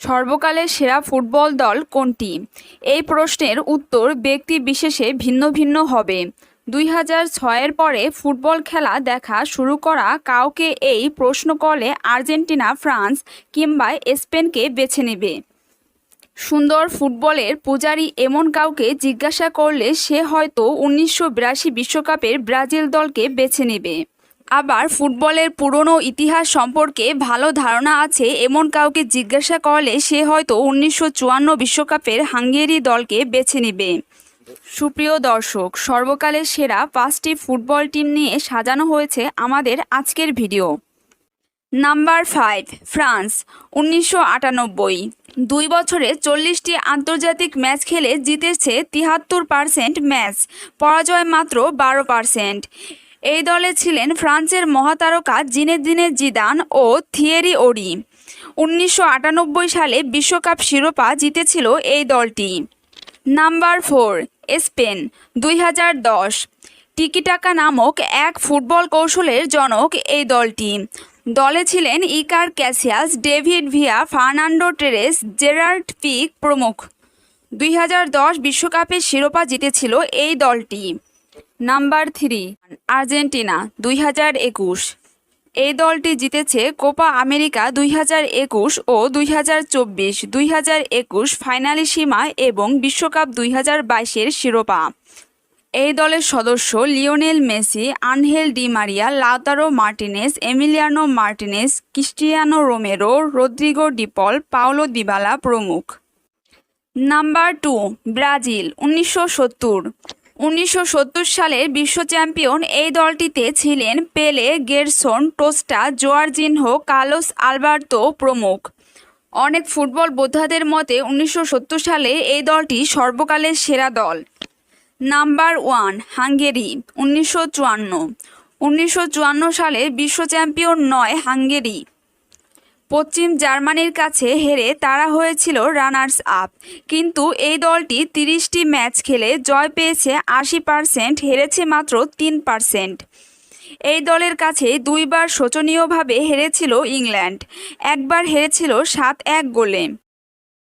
সর্বকালের সেরা ফুটবল দল কোনটি? এই প্রশ্নের উত্তর ব্যক্তি বিশেষে ভিন্ন ভিন্ন হবে। দুই হাজার ছয়ের পরে ফুটবল খেলা দেখা শুরু করা কাউকে এই প্রশ্ন করলে আর্জেন্টিনা, ফ্রান্স কিংবা স্পেনকে বেছে নেবে। সুন্দর ফুটবলের পূজারি এমন কাউকে জিজ্ঞাসা করলে সে হয়তো উনিশশো বিশ্বকাপের ব্রাজিল দলকে বেছে নেবে। আবার ফুটবলের পুরনো ইতিহাস সম্পর্কে ভালো ধারণা আছে, এমন কাউকে জিজ্ঞাসা করলে সে হয়তো উনিশশো বিশ্বকাপের হাঙ্গেরি দলকে বেছে নেবে। সুপ্রিয় দর্শক, সর্বকালের সেরা পাঁচটি ফুটবল টিম নিয়ে সাজানো হয়েছে আমাদের আজকের ভিডিও। নাম্বার ফাইভ, ফ্রান্স, উনিশশো আটানব্বই। দুই বছরে চল্লিশটি আন্তর্জাতিক ম্যাচ খেলে জিতেছে তিহাত্তর পার্সেন্ট ম্যাচ, পরাজয় মাত্র বারো পার্সেন্ট। এই দলে ছিলেন ফ্রান্সের মহাতারকা জিনেদিনে জিদান ও থিয়েরি ওরি। উনিশশো আটানব্বই সালে বিশ্বকাপ শিরোপা জিতেছিল এই দলটি। নাম্বার ফোর, স্পেন, দুই হাজার দশ। টিকিটাকা নামক এক ফুটবল কৌশলের জনক এই দলটি। দলে ছিলেন Iker Casillas, David Villa, Fernando Torres, Gerard Pique প্রমুখ। দুই বিশ্বকাপের শিরোপা জিতেছিল এই দলটি। নাম্বার থ্রি, আর্জেন্টিনা, দুই হাজার একুশ। এই দলটি জিতেছে কোপা আমেরিকা দুই হাজার একুশ ও দুই হাজার চব্বিশ। দুই হাজার একুশ ফাইনালি সীমা এবং বিশ্বকাপ দুই হাজার বাইশের শিরোপা। এই দলের সদস্য Lionel Messi, Angel Di Maria, Lautaro Martinez, Emiliano Martinez, Cristiano Romero, Rodrigo De Paul, Paulo Dybala প্রমুখ। নাম্বার টু, ব্রাজিল, উনিশশো সত্তর। উনিশশো সত্তর সালের বিশ্ব চ্যাম্পিয়ন এই দলটিতে ছিলেন Pele, Gerson, Tostao, Jairzinho, Carlos Alberto প্রমুখ। অনেক ফুটবল বোদ্ধাদের মতে উনিশশো সত্তর সালে এই দলটি সর্বকালের সেরা দল। নাম্বার ওয়ান, হাঙ্গেরি, উনিশশো চুয়ান্ন। উনিশশো চুয়ান্ন সালে বিশ্ব চ্যাম্পিয়ন নয় হাঙ্গেরি। পশ্চিম জার্মানির কাছে হেরে তারা হয়েছিল রানার্স আপ। কিন্তু এই দলটি তিরিশটি ম্যাচ খেলে জয় পেয়েছে আশি পারসেন্ট, হেরেছে মাত্র তিন পারসেন্ট। এই দলের কাছে দুইবার শোচনীয়ভাবে হেরেছিল ইংল্যান্ড। একবার হেরেছিল সাত এক গোলে।